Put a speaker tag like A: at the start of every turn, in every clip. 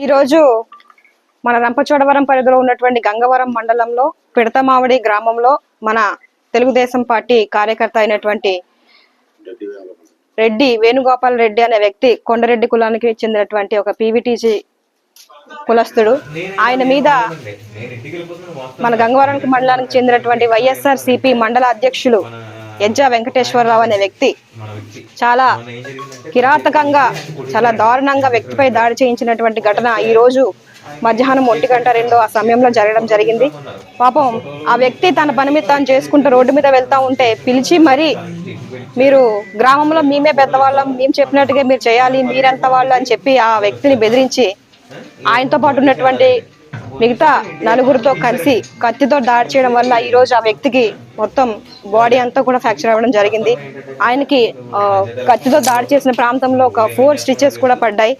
A: ఈరోజు మన రంపచోడవరం పరిధిలో ఉన్నటువంటి గంగవరం మండలంలో పిడతమావడి గ్రామంలో మన తెలుగుదేశం పార్టీ కార్యకర్త అయినటువంటి రెడ్డి వేణుగోపాల్ రెడ్డి అనే వ్యక్తి కొండరెడ్డి కులానికి చెందినటువంటి ఒక పీవీటీజీ కులస్తుడు. ఆయన మీద మన గంగవరం మండలానికి చెందినటువంటి వైఎస్ఆర్ సిపి మండల అధ్యక్షులు ఎజ్జా వెంకటేశ్వరరావు అనే వ్యక్తి చాలా కిరాతకంగా చాలా దారుణంగా వ్యక్తిపై దాడి చేయించినటువంటి ఘటన ఈ రోజు మధ్యాహ్నం ఒంటి గంట రెండు ఆ సమయంలో జరగడం జరిగింది. పాపం ఆ వ్యక్తి తన పని మీద తాను చేసుకుంటూ రోడ్డు మీద వెళ్తా ఉంటే పిలిచి మరీ మీరు గ్రామంలో మేమే పెద్దవాళ్ళం మేము చెప్పినట్టుగా మీరు చేయాలి మీరెంత వాళ్ళు అని చెప్పి ఆ వ్యక్తిని బెదిరించి ఆయనతో పాటు ఉన్నటువంటి మిగతా నలుగురితో కలిసి కత్తితో దాడి చేయడం వల్ల ఈ రోజు ఆ వ్యక్తికి మొత్తం బాడీ అంతా కూడా ఫ్రాక్చర్ అవ్వడం జరిగింది. ఆయనకి కత్తితో దాడి చేసిన ప్రాంతంలో ఒక ఫోర్ స్టిచెస్ కూడా పడ్డాయి.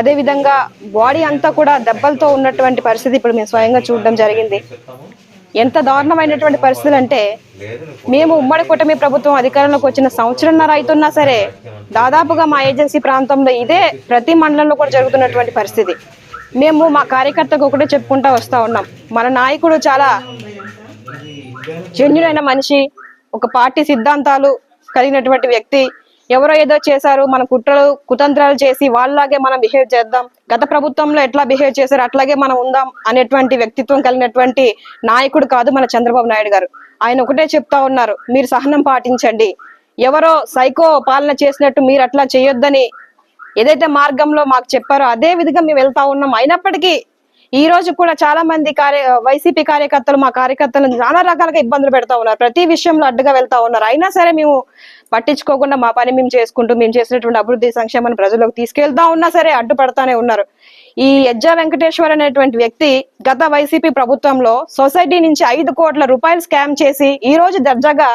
A: అదేవిధంగా బాడీ అంతా కూడా దెబ్బలతో ఉన్నటువంటి పరిస్థితి ఇప్పుడు మేము స్వయంగా చూడడం జరిగింది. ఎంత దారుణమైనటువంటి పరిస్థితులు అంటే మేము ఉమ్మడి కూటమి ప్రభుత్వం అధికారంలోకి వచ్చిన సంవత్సరంన్నర అవుతున్నా సరే దాదాపుగా మా ఏజెన్సీ ప్రాంతంలో ఇదే ప్రతి మండలంలో కూడా జరుగుతున్నటువంటి పరిస్థితి. మేము మా కార్యకర్తకు ఒకటే చెప్పుకుంటా వస్తా ఉన్నాం. మన నాయకుడు చాలా జన్యుడైన మనిషి ఒక పార్టీ సిద్ధాంతాలు కలిగినటువంటి వ్యక్తి. ఎవరో ఏదో చేశారు మన కుట్రలు కుతంత్రాలు చేసి వాళ్ళలాగే మనం బిహేవ్ చేద్దాం. గత ప్రభుత్వంలో ఎట్లా బిహేవ్ చేశారు అట్లాగే మనం ఉందాం అనేటువంటి వ్యక్తిత్వం కలిగినటువంటి నాయకుడు కాదు మన చంద్రబాబు నాయుడు గారు. ఆయన ఒకటే చెప్తా ఉన్నారు మీరు సహనం పాటించండి. ఎవరో సైకో పాలన చేసినట్టు మీరు అట్లా చేయొద్దని ఏదైతే మార్గంలో మాకు చెప్పారో అదే విధంగా మేము వెళ్తా ఉన్నాం. అయినప్పటికీ ఈ రోజు కూడా చాలా మంది కార్య వైసీపీ కార్యకర్తలు మా కార్యకర్తలను చాలా రకాలుగా ఇబ్బందులు పెడతా ఉన్నారు. ప్రతి విషయంలో అడ్డుగా వెళ్తా ఉన్నారు. అయినా సరే మేము పట్టించుకోకుండా మా పని మేము చేసుకుంటూ మేము చేసినటువంటి అభివృద్ధి సంక్షేమాన్ని ప్రజలకు తీసుకెళ్తా ఉన్నా సరే అడ్డుపడతానే ఉన్నారు. ఈ ఎజ్జా వెంకటేశ్వర్ అనేటువంటి వ్యక్తి గత వైసీపీ ప్రభుత్వంలో సొసైటీ నుంచి ఐదు కోట్ల రూపాయలు స్కామ్ చేసి ఈ రోజు దర్జాగా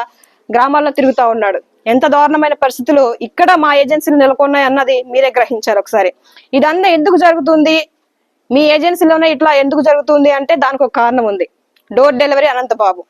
A: గ్రామాల్లో తిరుగుతా ఉన్నాడు. ఎంత దారుణమైన పరిస్థితులు ఇక్కడ మా ఏజెన్సీలు నెలకొన్నాయి అన్నది మీరే గ్రహించారు ఒకసారి. ఇదంతా ఎందుకు జరుగుతుంది? మీ ఏజెన్సీలోనే ఇట్లా ఎందుకు జరుగుతుంది అంటే దానికి ఒక కారణం ఉంది. Door delivery Anantababu.